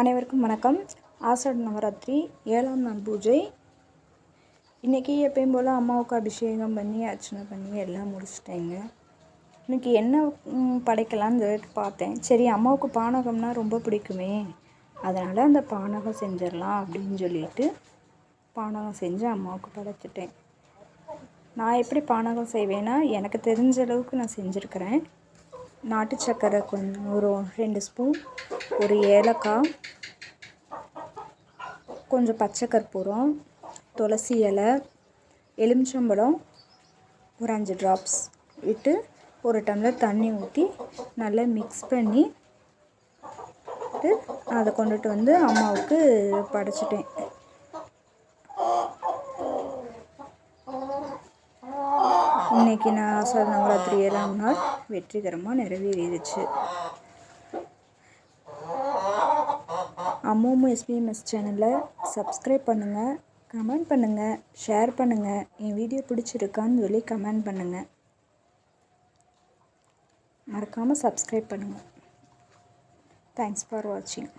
அனைவருக்கும் வணக்கம். ஆஷாட நவராத்திரி ஏழாம் நாள் பூஜை. இன்றைக்கி எப்பயும் போல் அம்மாவுக்கு அபிஷேகம் பண்ணி அர்ச்சனை பண்ணி எல்லாம் முடிச்சிட்டேங்க. இன்றைக்கி என்ன படைக்கலான்னு படைக்கலாம்னு சொல்லிட்டு பார்த்தேன். சரி அம்மாவுக்கு பானகம்னா ரொம்ப பிடிக்குமே. அதனால் அந்த பானகம் செஞ்சிடலாம் அப்படின்னு சொல்லிட்டு பானகம் செஞ்சு அம்மாவுக்கு படைச்சிட்டேன். நான் எப்படி பானகம் செய்வேன்னா எனக்கு தெரிஞ்ச அளவுக்கு நான் செஞ்சுருக்கிறேன். நாட்டு சக்கரை கொஞ்சம் ஒரு ரெண்டு ஸ்பூன் ஒரு ஏலக்காய் கொஞ்சம் பச்சை கற்பூரம் துளசி இலை எலுமிச்சம்பழம் ஒரு அஞ்சு ட்ராப்ஸ் விட்டு ஒரு டம்ளர் தண்ணி ஊற்றி நல்லா மிக்ஸ் பண்ணி விட்டு அதை கொண்டுட்டு வந்து அம்மாவுக்கு படைச்சிட்டேன். இன்னைக்கு நான் ஆசாத நவராத்திரி ஏழாம் நாள் வெற்றிகரமாக நிறைவேறிடுச்சு. அம்மோமு எஸ்பிஎம்எஸ் சேனலை சப்ஸ்கிரைப் பண்ணுங்கள் கமெண்ட் பண்ணுங்கள் ஷேர் பண்ணுங்கள் என் வீடியோ பிடிச்சிருக்கான்னு சொல்லி கமெண்ட் பண்ணுங்கள் மறக்காமல் சப்ஸ்கிரைப் பண்ணுங்கள் தேங்க்ஸ் ஃபார் வாட்சிங்